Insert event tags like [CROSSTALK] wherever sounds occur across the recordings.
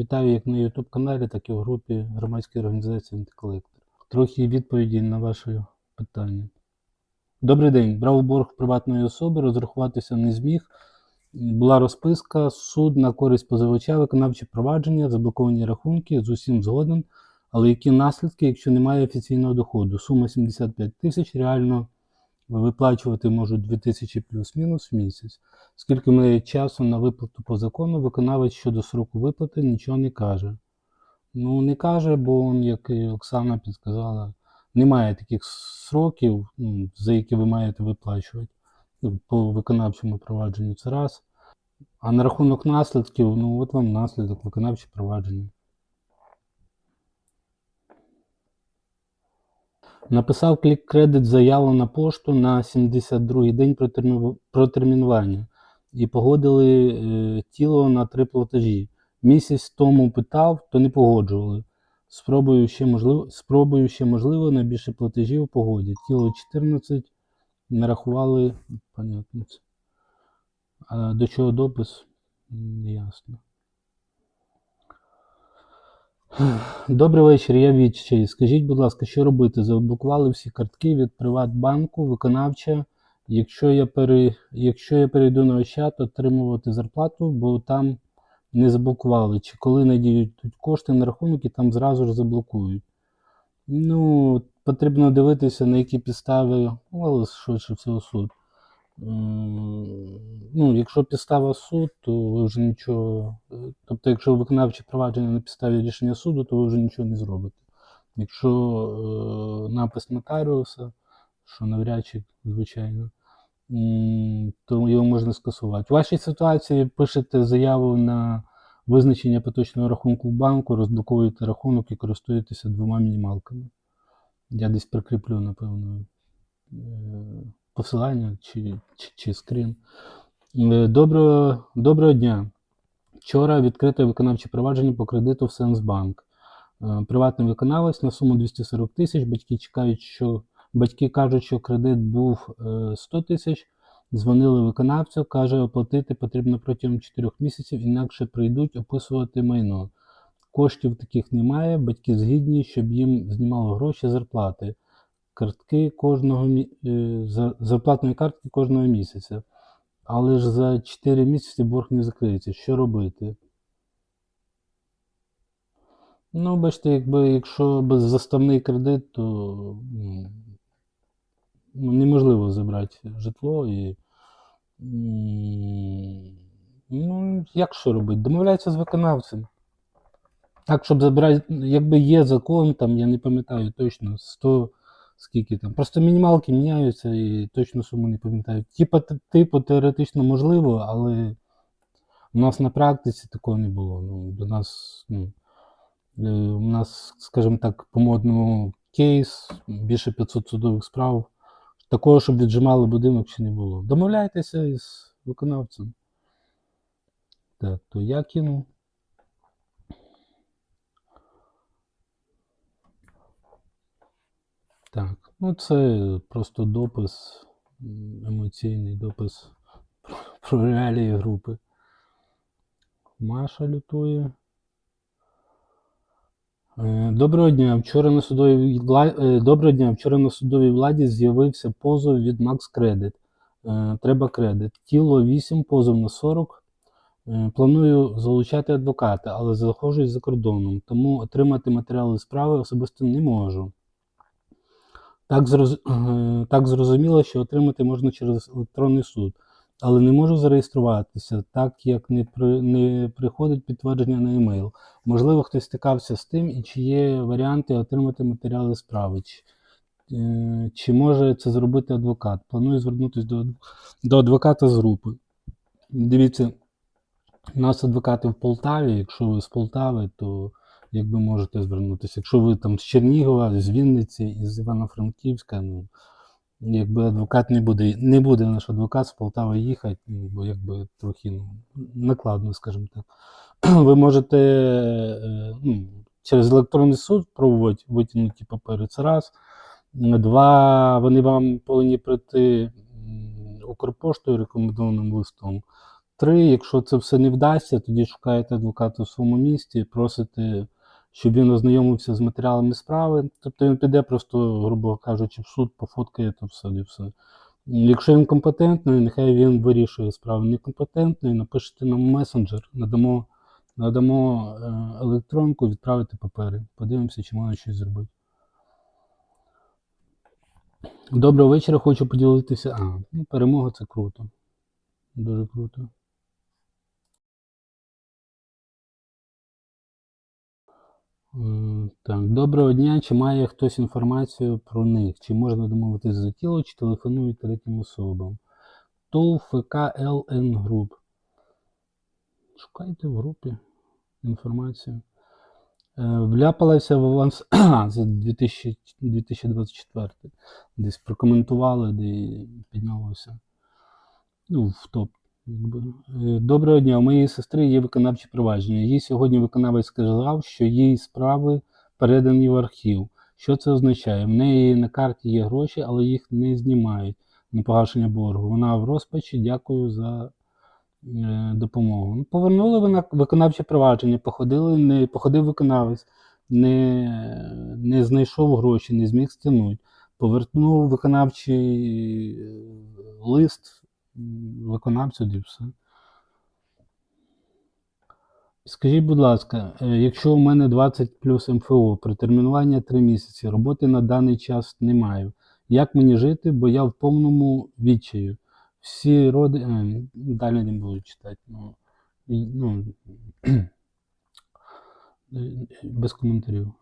Вітаю як на YouTube каналі, так і в групі громадської організації Антиколектор. Трохи відповіді на ваше питання. Добрий день. Брав борг приватної особи, розрахуватися не зміг. Була розписка, суд на користь позивача, виконавче провадження, заблоковані рахунки, з усім згоден. Але які наслідки, якщо немає офіційного доходу? Сума 75 тисяч, реально виплачувати можуть 2 тисячі плюс-мінус в місяць. Скільки має часу на виплату по закону, виконавець щодо сроку виплати нічого не каже. Ну, не каже, бо, як і Оксана підказала, немає таких сроків, ну, за які ви маєте виплачувати ну, по виконавчому провадженню. Це раз. А на рахунок наслідків, ну от вам наслідок, виконавче провадження. Написав клік-кредит заяву на пошту на 72-й день протермінування і погодили е, тіло на три платежі. Місяць тому питав, то не погоджували. Спробую ще можливо, спробую ще можливо найбільше платежів погодять. Тіло 14 нарахували, понятно. До чого допис? Не ясно. Добрий вечір, я відчай. Скажіть, будь ласка, що робити? Заблокували всі картки від Приватбанку, виконавча. Якщо я, пере... Якщо я перейду на Ощад, отримувати зарплату, бо там не заблокували. Чи коли надіють кошти на рахунок і там зразу ж заблокують. Ну, потрібно дивитися, на які підстави, ну, але швидше всього суд. Ну, якщо підстава суд, то ви вже нічого. е, Тобто, якщо виконавче провадження на підставі рішення суду, то ви вже нічого не зробите. Якщо е, напис нотаріуса, що навряд чи, звичайно, то його можна скасувати. В вашій ситуації пишете заяву на визначення поточного рахунку в банку, розблоковуєте рахунок і користуєтеся двома мінімалками. Я десь прикріплю, напевно, е, посилання чи, чи, чи скрін. Е, Доброго, доброго дня. Вчора відкрите виконавче провадження по кредиту в Сенсбанк. Е, Приватний виконавець на суму 240 тисяч. Батьки чекають, що батьки кажуть, що кредит був е, 100 тисяч. Дзвонили виконавцю, каже, оплатити потрібно протягом 4 місяців, інакше прийдуть описувати майно. Коштів таких немає, батьки згідні, щоб їм знімало гроші зарплати. Картки кожного е, за- зарплатної картки кожного місяця. Але ж за 4 місяці борг не закриється. Що робити? Ну, бачите, якби якщо беззаставний кредит, то ну, ну, неможливо забрати житло і. Ну, як що робити? Домовляється з виконавцем. Так, щоб забирати, якби є закон, там, я не пам'ятаю точно, 100, скільки там. Просто мінімалки міняються і точну суму не пам'ятаю. Типа, типу, теоретично можливо, але у нас на практиці такого не було. Ну, до нас, ну, е, у нас, скажімо так, по модному кейс, більше 500 судових справ. Такого, щоб віджимали будинок, ще не було. Домовляйтеся із виконавцем. Так, то я кину. Так, ну це просто допис, емоційний допис [LAUGHS] про, реалії групи. Маша лютує. Е, Доброго дня. Вчора на судовій владі, доброго дня. Вчора на судовій владі з'явився позов від Max Credit. Е, Треба кредит. Тіло 8, позов на 40. Е, Планую залучати адвоката, але знаходжусь за кордоном, тому отримати матеріали справи особисто не можу. Так, зроз... так зрозуміло, що отримати можна через електронний суд, але не можу зареєструватися, так як не, при... не приходить підтвердження на емейл. Можливо, хтось стикався з тим, і чи є варіанти отримати матеріали справи, чи, е, може це зробити адвокат. Планую звернутися до, до адвоката з групи. Дивіться, у нас адвокати в Полтаві. Якщо ви з Полтави, то якби можете звернутися. Якщо ви там з Чернігова, з Вінниці, із Івано-Франківська, ну якби адвокат не буде, не буде наш адвокат з Полтави їхати, ну, бо якби трохи ну, накладно, скажімо так. [CLEARS THROAT] Ви можете е, ну, через електронний суд пробувати витягнути папери. Це раз. Два, вони вам повинні прийти Укрпоштою рекомендованим листом. Три, якщо це все не вдасться, тоді шукаєте адвоката в своєму місті, просите, щоб він ознайомився з матеріалами справи. Тобто він піде просто, грубо кажучи, в суд, пофоткає то все і все. Якщо він компетентний, нехай він вирішує справу. Некомпетентний, напишете нам месенджер, надамо, надамо е, електронку, відправити папери. Подивимося, чи можна щось зробити. Доброго вечора, хочу поділитися. А, ну, перемога це круто. Дуже круто. Так, доброго дня. Чи має хтось інформацію про них? Чи можна домовитися за тіло, чи телефонують третім особам? ТОВ ФК ЛН Груп. Шукайте в групі інформацію. Е, Вляпалася в аванс [CLEARS THROAT] за 2000, 2024. Десь прокоментували, де піднялося. Ну, в топ. Е, Доброго дня. У моєї сестри є виконавче провадження. Їй сьогодні виконавець сказав, що їй справи передані в архів. Що це означає? В неї на карті є гроші, але їх не знімають на погашення боргу. Вона в розпачі. Дякую за е, допомогу. Ну, Повернули вона виконавче провадження, походили, не походив виконавець, не, не знайшов гроші, не зміг стягнути. Повернув виконавчий е, лист виконавцю і все. Скажіть, будь ласка, е, якщо у мене 20 плюс МФО, протермінування 3 місяці, роботи на даний час не маю. Як мені жити, бо я в повному відчаю. Всі роди. е, Далі не буду читати. Ну, ну, [CLEARS THROAT] без коментарів.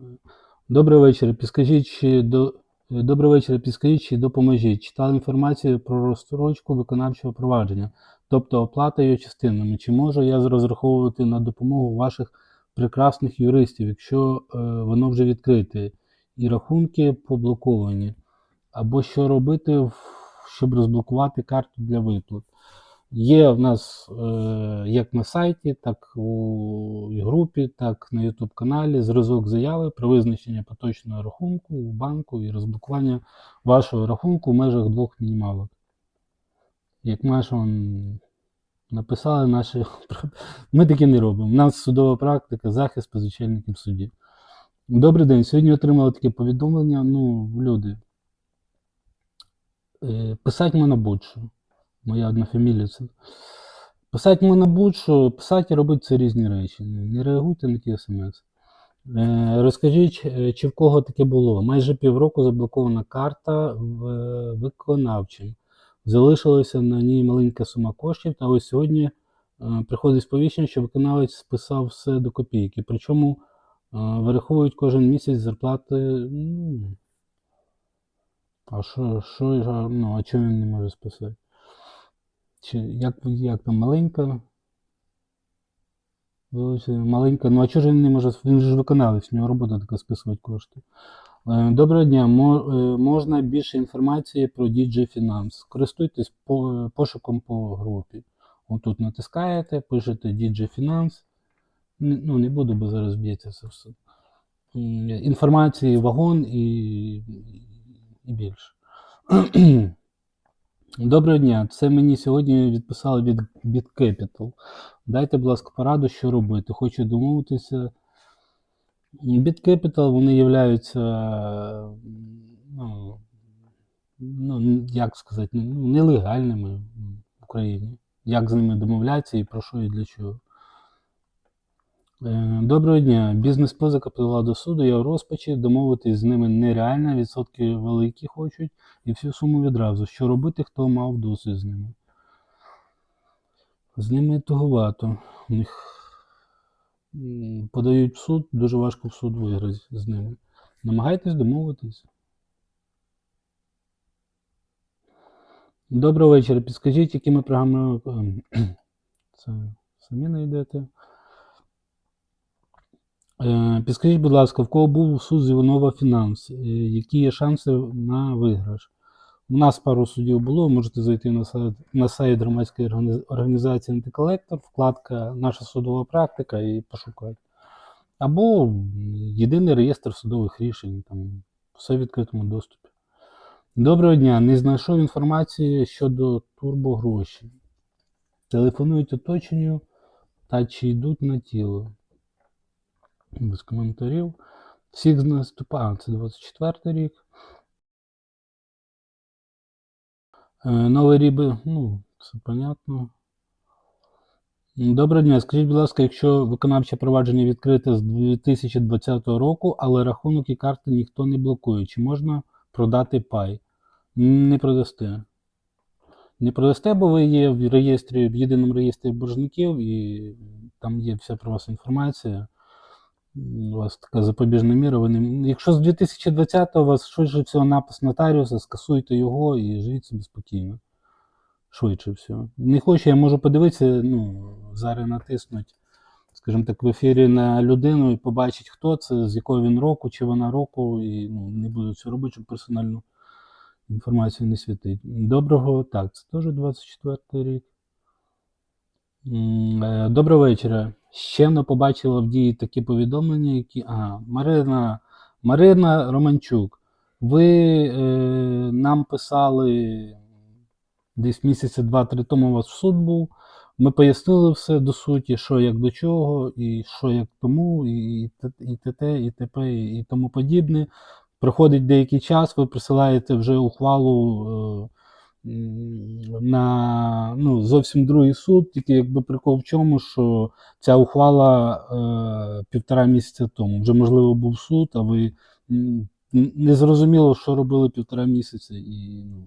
Добрий вечір. Підскажіть, чи до. Добрий вечір. Підскажіть, чи допоможіть. Читали інформацію про розстрочку виконавчого провадження, тобто оплата її частинами. Чи можу я розраховувати на допомогу ваших прекрасних юристів, якщо е, воно вже відкрите, і рахунки поблоковані? Або що робити, щоб розблокувати карту для виплат? Є в нас е, як на сайті, так у групі, так на YouTube каналі зразок заяви про визначення поточного рахунку у банку і розблокування вашого рахунку в межах двох мінімалок. Як Маша вон написали наші. [LAUGHS] Ми таке не робимо. У нас судова практика, захист позичальників в суді. Добрий день. Сьогодні отримали таке повідомлення. Ну, люди. Е, писати мене будь-що. Моя це. Писати мене будь-що, писати і робити це різні речі. Не не реагуйте на ті смс. Е, розкажіть, е, чи в кого таке було? Майже півроку заблокована карта в е, виконавчим. Залишилася на ній маленька сума коштів, та ось сьогодні приходить сповіщення, що виконавець списав все до копійки. Причому вираховують кожен місяць зарплати. Ну, а що, що, ну, а чого він не може списати? Чи як, як там маленька? Маленька. Ну а чого ж він не може? Він же ж виконавець, в нього робота така списувати кошти. Е, Доброго дня. Е, Можна більше інформації про DJ Finance. Користуйтесь по- пошуком по групі. Отут натискаєте, пишете DJ Finance. Ну, не буду, бо зараз б'ється це все. Інформації вагон і, і більше. [CLEARS THROAT] Доброго дня. Це мені сьогодні відписали від BitCapital. Дайте, будь ласка, пораду, що робити. Хочу домовитися. BitCapital, вони являються, ну, ну, як сказати, ну, нелегальними в Україні. Як з ними домовлятися і про що і для чого. Е, Доброго дня. Бізнес-позика подала до суду, я в розпачі, домовитись з ними нереально, відсотки великі хочуть і всю суму відразу. Що робити, хто мав досвід з ними? З ними туговато. У них подають в суд, дуже важко в суд виграти з ними. Намагайтесь домовитись. Доброго вечора. Підскажіть, якими програмами це самі знайдете. Е, Підскажіть, будь ласка, в кого був суд з Іванова Фінанс? Е, Які є шанси на виграш? У нас пару судів було, можете зайти на сайт, на сайт громадської організації Антиколектор, вкладка Наша судова практика і пошукати. Або єдиний реєстр судових рішень, там все в відкритому доступі. Доброго дня. Не знайшов інформації щодо турбогроші. Телефонують оточенню та чи йдуть на тіло. Без коментарів. Всіх з наступа. Це 24 рік. Е, Новий ріби, ну, це понятно. Доброго дня. Скажіть, будь ласка, якщо виконавче провадження відкрите з 2020 року, але рахунок і карти ніхто не блокує, чи можна продати пай? Не продасте. Не продасте, бо ви є в реєстрі, в єдиному реєстрі боржників, і там є вся про вас інформація. У вас така запобіжна міра. Ви не... Якщо з 2020-го у вас швидше всього напис нотаріуса, скасуйте його і живіть собі спокійно. Швидше всього. Не хочу, я можу подивитися, ну, зараз натиснуть, скажімо так, в ефірі на людину і побачить, хто це, з якого він року, чи вона року, і ну, не буду це робити, щоб персональну інформацію не світить. Доброго, так, це теж 24 рік. Е, Доброго вечора. Щойно побачила в дії такі повідомлення, які. Ага, Марина, Марина Романчук. Ви е, нам писали десь місяця два-три тому у вас в суд був. Ми пояснили все до суті, що як до чого, і що як тому, і, і, т.т., і т.п., і тому подібне. Проходить деякий час, ви присилаєте вже ухвалу е, на ну, зовсім другий суд, тільки якби прикол в чому, що ця ухвала е, півтора місяця тому. Вже можливо був суд, а ви не зрозуміло, що робили півтора місяця. І, ну,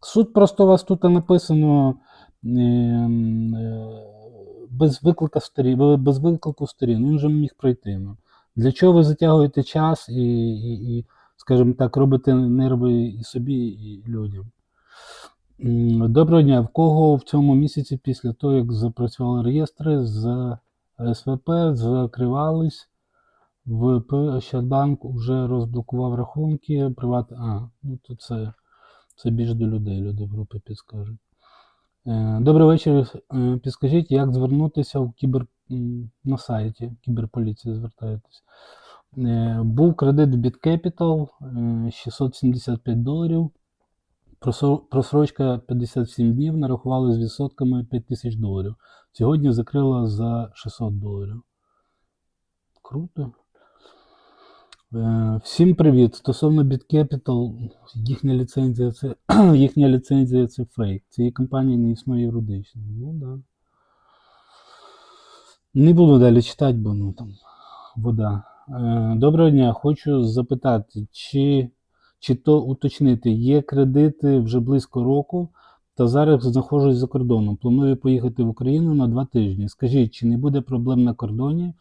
Суд просто у вас тут написано ем, е, без виклика сторін, без виклику сторін. Він вже міг пройти. Ну. Для чого ви затягуєте час і, і, і, скажімо так, робите нерви і собі, і людям? Доброго дня. В кого в цьому місяці після того, як запрацювали реєстри з СВП, закривались, ВП Ощадбанк вже розблокував рахунки, приват. А, ну то це. Це більш до людей, люди в групі підскажуть. Е, Добрий вечір. Е, Підскажіть, як звернутися в кібер... на сайті кіберполіції звертаєтесь. Е, Був кредит в BitCapital е, 675 доларів. Просрочка 57 днів, нарахували з відсотками 5000 доларів. Сьогодні закрила за 600 доларів. Круто. Е, Всім привіт. Стосовно BitCapital, їхня ліцензія це [CLEARS THROAT] їхня ліцензія це фейк. Цієї компанії не існує юридично. Ну да. Не буду далі читати, бо ну там вода. Е, Доброго дня. Хочу запитати, чи, чи то уточнити, є кредити вже близько року, та зараз знаходжусь за кордоном. Планую поїхати в Україну на два тижні. Скажіть, чи не буде проблем на кордоні?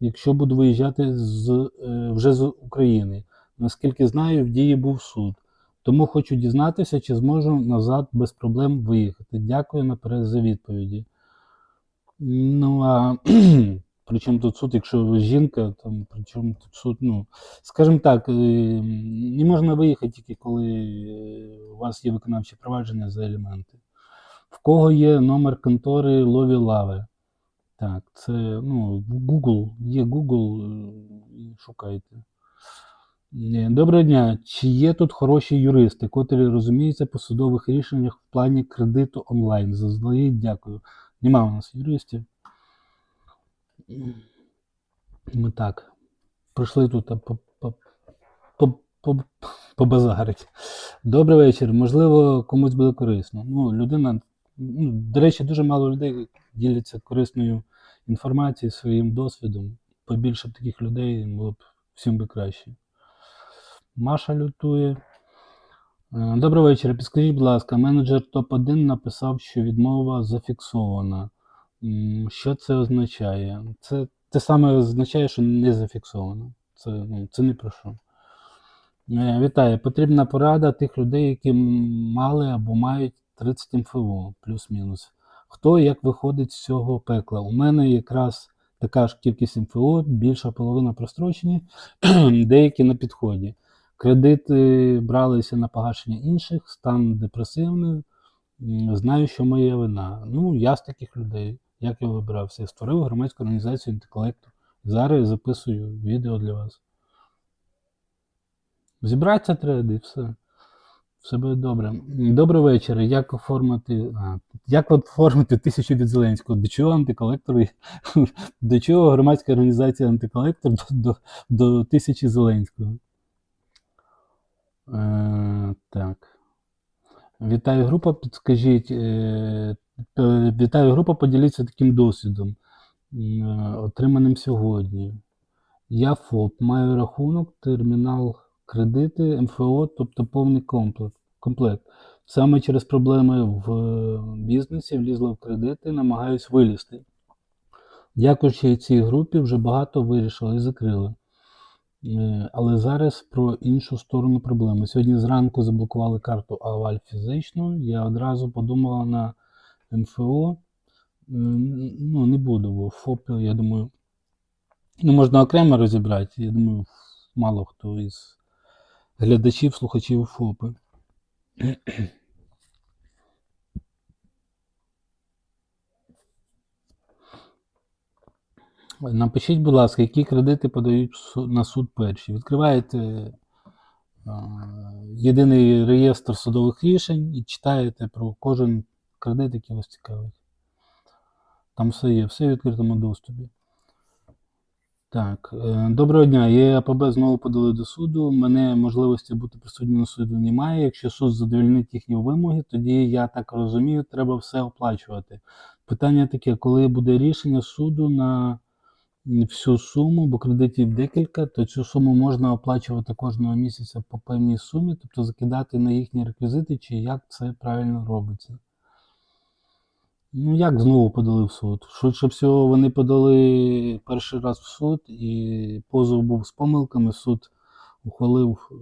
якщо буду виїжджати з, е, вже з України. Наскільки знаю, в дії був суд. Тому хочу дізнатися, чи зможу назад без проблем виїхати. Дякую наперед за відповіді. Ну, а [CLEARS THROAT] при чому тут суд, якщо ви жінка, там при чому тут суд? Ну, скажімо так, е, не можна виїхати тільки коли е, у вас є виконавче провадження за елементи. В кого є номер контори Лові Лави? Так, це ну, Google, є Google, е, шукайте. Доброго дня. Чи є тут хороші юристи, котрі розуміються по судових рішеннях в плані кредиту онлайн? Заздалегідь дякую. Нема у нас юристів. Ми так. Прийшли тут по- по- по- по- побазарить. Добрий вечір. Можливо, комусь буде корисно. Ну, людина, ну, до речі, дуже мало людей діляться корисною інформацією, своїм досвідом. Побільше б таких людей було б всім би краще. Маша лютує. Е, Доброго вечора. Підскажіть, будь ласка, менеджер топ-1 написав, що відмова зафіксована. Що це означає? Це те саме означає, що не зафіксовано. Це, ну, це не про що. Е, Вітаю. Потрібна порада тих людей, які мали або мають 30 МФО, плюс-мінус. Хто як виходить з цього пекла? У мене якраз така ж кількість МФО, більша половина прострочені, [CLEARS THROAT] деякі на підході. Кредити бралися на погашення інших, стан депресивний. Знаю, що моя вина. Ну, я з таких людей. Як я вибирався? Я створив громадську організацію інтелекту. Зараз я записую відео для вас. Зібратися треба, і все. Все буде добре. Добрий вечір. Як оформити, а, як оформити тисячу від Зеленського? До чого антиколектори? [LAUGHS] До чого громадська організація антиколектор до, до, до тисячі Зеленського? Е, так. Вітаю група. Підскажіть. Е, вітаю група. Поділіться таким досвідом, е, отриманим сьогодні. Я ФОП, маю рахунок, термінал, кредити, МФО, тобто повний комплект. Саме через проблеми в е, бізнесі влізла в кредити, намагаюсь вилізти. Дякуючи цій групі, вже багато вирішили і закрили. Е, Але зараз про іншу сторону проблеми. Сьогодні зранку заблокували карту Аваль фізичну. Я одразу подумала на МФО. Ну, не буду, ФОП, я думаю, ну, можна окремо розібрати. Я думаю, мало хто із глядачів, слухачів ФОПи. Напишіть, будь ласка, які кредити подають на суд перші. Відкриваєте єдиний реєстр судових рішень і читаєте про кожен кредит, який вас цікавить. Там все є, все в відкритому доступі. Так, е, доброго дня. Є АПБ знову подали до суду. Мене можливості бути присутнім на суду немає. Якщо суд задовольнить їхні вимоги, тоді я так розумію, треба все оплачувати. Питання таке: коли буде рішення суду на всю суму, бо кредитів декілька, то цю суму можна оплачувати кожного місяця по певній сумі, тобто закидати на їхні реквізити, чи як це правильно робиться. Ну, як знову подали в суд? Швидше всього, вони подали перший раз в суд, і позов був з помилками. Суд ухвалив е,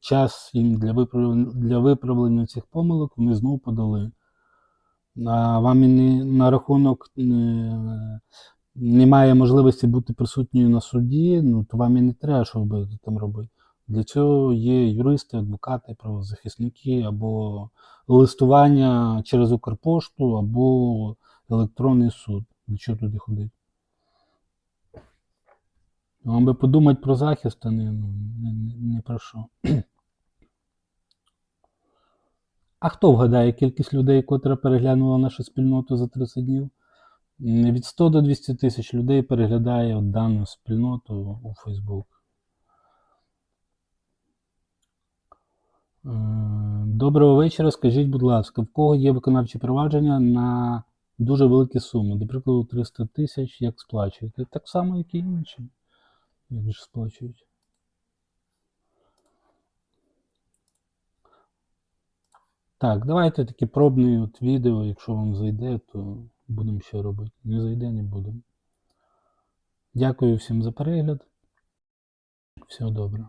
час їм для виправлення, для виправлення цих помилок, вони знову подали. А вам і не, на рахунок е, немає можливості бути присутньою на суді, ну то вам і не треба, що ви будете там робити. Для цього є юристи, адвокати, правозахисники або листування через Укрпошту, або електронний суд. Для чого туди ходити? Вам би подумати про захист, а не, ну, не, не, про що. [CLEARS THROAT] А хто вгадає кількість людей, котра переглянула нашу спільноту за 30 днів? Від 100 до 200 тисяч людей переглядає дану спільноту у Facebook. Доброго вечора. Скажіть, будь ласка, в кого є виконавчі провадження на дуже великі суми? До прикладу, 300 тисяч, як сплачуєте? Так само, як і інші. Як ж сплачують? Так, давайте таке пробне от відео, якщо вам зайде, то будемо ще робити. Не зайде, не будемо. Дякую всім за перегляд. Всього доброго.